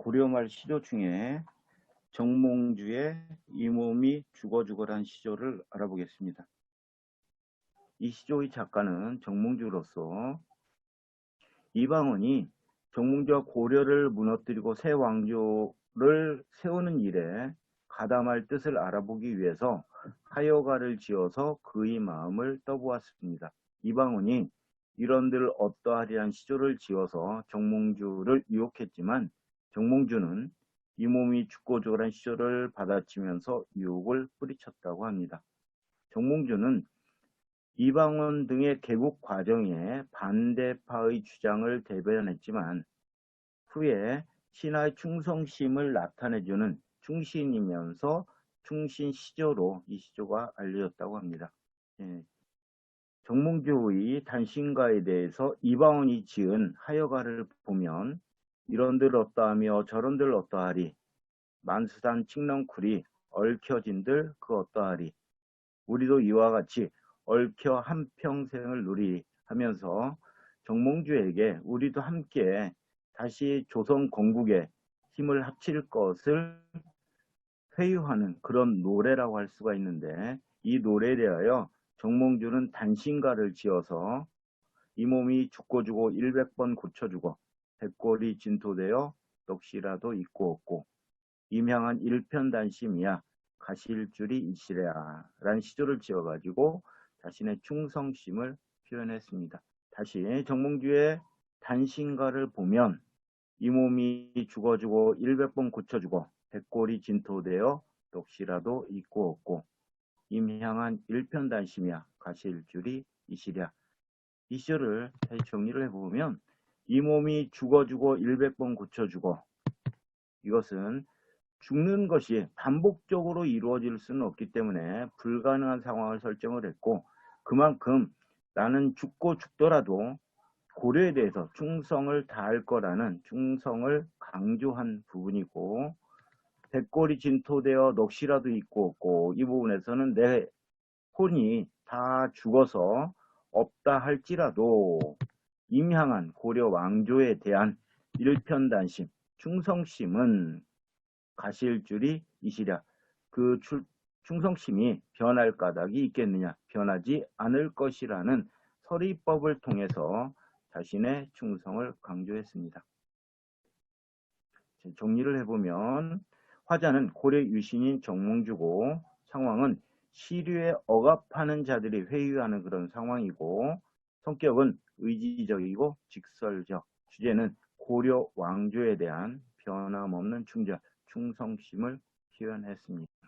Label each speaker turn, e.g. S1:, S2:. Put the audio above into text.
S1: 고려말 시조 중에 정몽주의 이 몸이 죽어 죽어란 시조를 알아보겠습니다. 이 시조의 작가는 정몽주로서 이방원이 정몽주와 고려를 무너뜨리고 새 왕조를 세우는 일에 가담할 뜻을 알아보기 위해서 하여가를 지어서 그의 마음을 떠보았습니다. 이방원이 이런들 어떠하리한 시조를 지어서 정몽주를 유혹했지만 정몽주는 이 몸이 죽고 죽어란 시조를 받아치면서 유혹을 뿌리쳤다고 합니다. 정몽주는 이방원 등의 개국 과정에 반대파의 주장을 대변했지만 후에 신하의 충성심을 나타내주는 충신이면서 충신 시조로 이 시조가 알려졌다고 합니다. 예. 정몽주의 단신가에 대해서 이방원이 지은 하여가를 보면 이런들 어떠하며 저런들 어떠하리? 만수산 칡렁쿨이 얽혀진들 그 어떠하리? 우리도 이와 같이 얽혀 한평생을 누리 하면서 정몽주에게 우리도 함께 다시 조선 건국에 힘을 합칠 것을 회유하는 그런 노래라고 할 수가 있는데 이 노래에 대하여 정몽주는 단신가를 지어서 이 몸이 죽고 주고 100번 고쳐주고 백골이 진토되어 넋이라도 있고 없고 임향한 일편단심이야 가실 줄이 이시래야 라는 시조를 지어가지고 자신의 충성심을 표현했습니다. 다시 정몽주의 단신가를 보면 이 몸이 죽어주고 100번 고쳐주고 백골이 진토되어 넋이라도 있고 없고 임향한 일편단심이야 가실 줄이 이시랴 이 시를 다시 정리를 해보면 이 몸이 죽어주고 100번 고쳐주고 이것은 죽는 것이 반복적으로 이루어질 수는 없기 때문에 불가능한 상황을 설정을 했고 그만큼 나는 죽고 죽더라도 고려에 대해서 충성을 다할 거라는 충성을 강조한 부분이고 백골이 진토되어 넋이라도 있고 없고 이 부분에서는 내 혼이 다 죽어서 없다 할지라도 임향한 고려 왕조에 대한 일편단심, 충성심은 가실 줄이 이시랴. 그 충성심이 변할 까닭이 있겠느냐? 변하지 않을 것이라는 서리법을 통해서 자신의 충성을 강조했습니다. 정리를 해보면 화자는 고려 유신인 정몽주고 상황은 시류에 억압하는 자들이 회유하는 그런 상황이고 성격은 의지적이고 직설적, 주제는 고려 왕조에 대한 변함없는 충전, 충성심을 표현했습니다.